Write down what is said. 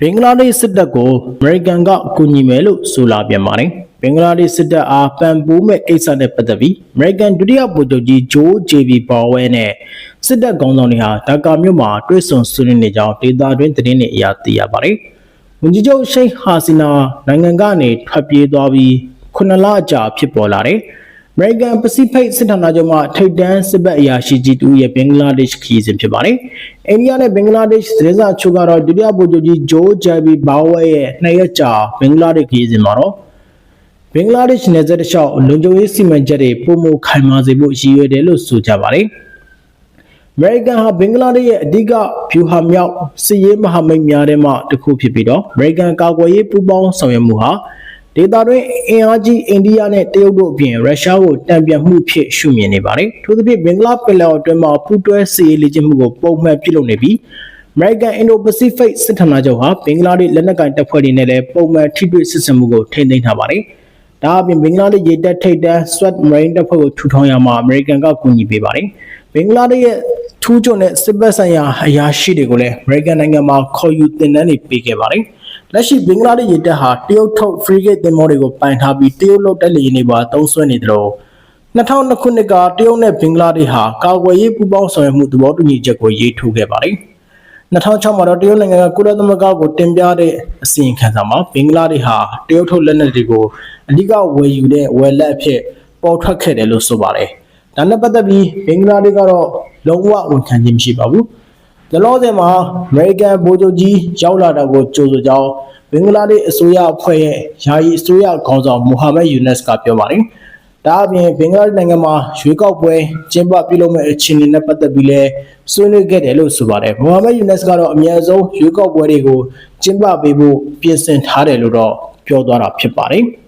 ဘင်္ဂလားဒေ့ရှ်စစ်တပ်ကိုအမေရိကန်ကကူညီမယ်လို့ဆိုလာပြန်ပါတယ်ဘင်္ဂလားဒေ့ရှ်စစ်တပ်အားပံ့ပိုးမဲ့ကိစ္စနဲ့ပတ်သက်ပြီးအမေရိကန်ဒုတိယဗိုလ်ချုပ်ကြီးဂျိုးဂျေဘီဘော်ဝဲနဲ့စစ်တပ်ခေါင်းဆောင်တွေဟာဒါကာမြို့မှာတွေ့ဆုံဆွေးနွေးနေကြောင်းဒေတာတွင်သတင်းတွေအရသိရပါတယ်ဝန်ကြီးချုပ်ရှိတ်ဟာစီနာနိုင်ငံကနေထွက်ပြေးသွားပြီးခုနှစ်လကြာဖြစ်ပေါ်လာတယ်။ American Pacific စစ်ဌာနချုပ်မှထိပ်တန်းစစ်ဘက်အရာရှိကြီးတူရဲ့ဘင်္ဂလားဒေ့ရှ်ခရီးစဉ်ဖြစ်ပါတယ်။အိန္ဒိယနဲ့ဘင်္ဂလားဒေ့ရှ်သတင်းစာချုပ်ကတော့ဒုတိယဗိုလ်ချုပ်ကြီးဂျိုးဂျယ်ဘီဘာဝဲရဲ့နှစ်ရက်ကြာဘင်္ဂလားဒေ့ရှ်ခရီးစဉ်မှာတော့ဘင်္ဂလားဒေ့ရှ်နယ်စပ်တစ်လျှောက်လုံခြုံရေးစီမံချက်တွေပုံမခိုင်မာစေဖို့ရည်ရွယ်တယ်လို့ဆိုကြပါတယ်။အမေရိကန်ဟာဘင်္ဂလားဒေ့ရှ်ရဲ့အဓိကဗျူဟာမြောက်စစ်ရေးမဟာမိတ်များထဲမှတစ်ခုဖြစ်ပြီးတော့အမေရိကန်ကာကွယ်ရေးပူးပေါင်းဆောင်ရွက်မှုဟာ ဒေသတွင်းအင်အားကြီးအိန္ဒိယနဲ့တရုတ်တို့အပြင်ရုရှားကိုတံပြန်မှုဖြစ်ရှုမြင်နေပါတယ်။ထို့သဖြင့်ဘင်္ဂလားပင်လယ်အော်အတွင်းမှာပူးတွဲစစ်ရေးလေ့ကျင့်မှုကိုပုံမှန်ပြုလုပ်နေပြီး American Indo-Pacific စစ်ဌာနချုပ်ဟာဘင်္ဂလားဒေ့ရှ်လက်နက်ကိုင်တပ်ဖွဲ့တွေနဲ့လည်းပုံမှန်ထိတွေ့စစ်ဆင်မှုကိုထိန်းသိမ်းထားပါတယ်။ဒါအပြင်ဘင်္ဂလားဒေ့ရှ်ရေတပ်ထိပ်တန်း SWAT Marine တပ်ဖွဲ့ကိုထူထောင်ရမှာအမေရိကန်ကကူညီပေးပါတယ်။ဘင်္ဂလားဒေ့ရှ်ရဲ့ထူးချွန်တဲ့စစ်ဘက်ဆိုင်ရာအရာရှိတွေကိုလည်းအမေရိကန်နိုင်ငံမှာခေါ်ယူတင်နန်းတွေပေးခဲ့ပါတယ်။ လက်ရှိဘင်္ဂလားဒေ့ရှ်ရေတပ်ဟာတရုတ်ထုတ် frigate သင်္ဘောတွေကိုပိုင်ထားပြီးတရုတ်လုတ်တပ်လေယာဉ်တွေပါသုံးစွဲနေတယ်လို့2002ခုနှစ်ကတရုတ်နဲ့ဘင်္ဂလားဒေ့ရှ်ဟာကာကွယ်ရေးပူးပေါင်းဆောင်ရွက်မှုသဘောတူညီချက်ကိုရေးထိုးခဲ့ပါတယ်။2006မှာတော့တရုတ်နိုင်ငံကကုလသမဂ္ဂကိုတင်ပြတဲ့အစီရင်ခံစာမှာဘင်္ဂလားဒေ့ရှ်ဟာတရုတ်ထုတ်လက်နက်တွေကိုအဓိကဝယ်ယူတဲ့ဝယ်လက်အဖြစ်ပေါ်ထွက်ခဲ့တယ်လို့ဆိုပါတယ်။ဒါနဲ့ပတ်သက်ပြီးဘင်္ဂလားဒေ့ရှ်ကတော့လုံးဝဝန်ခံခြင်းမရှိပါဘူး။ ဒီလောဆယ်မှာအမေရိကန်ဗိုလ်ချုပ်ကြီးရောက်လာတာကိုကြိုဆိုကြောင်းဘင်္ဂလားဒေ့ရှ်အစိုးရအဖွဲ့ရဲ့ယာယီအစိုးရခေါင်းဆောင်မိုဟာမက်ယူနက်စ်ကပြောပါတယ်။ဒါအပြင်ဘင်္ဂလားဒေ့ရှ်နိုင်ငံမှာရွေးကောက်ပွဲကျင်းပပြုလုပ်မဲ့အခြေအနေနဲ့ပတ်သက်ပြီးလဲဆွေးနွေးခဲ့တယ်လို့ဆိုပါတယ်။မိုဟာမက်ယူနက်စ်ကတော့အများဆုံးရွေးကောက်ပွဲတွေကိုကျင်းပပေးဖို့ပြင်ဆင်ထားတယ်လို့တော့ပြောသွားတာဖြစ်ပါတယ်။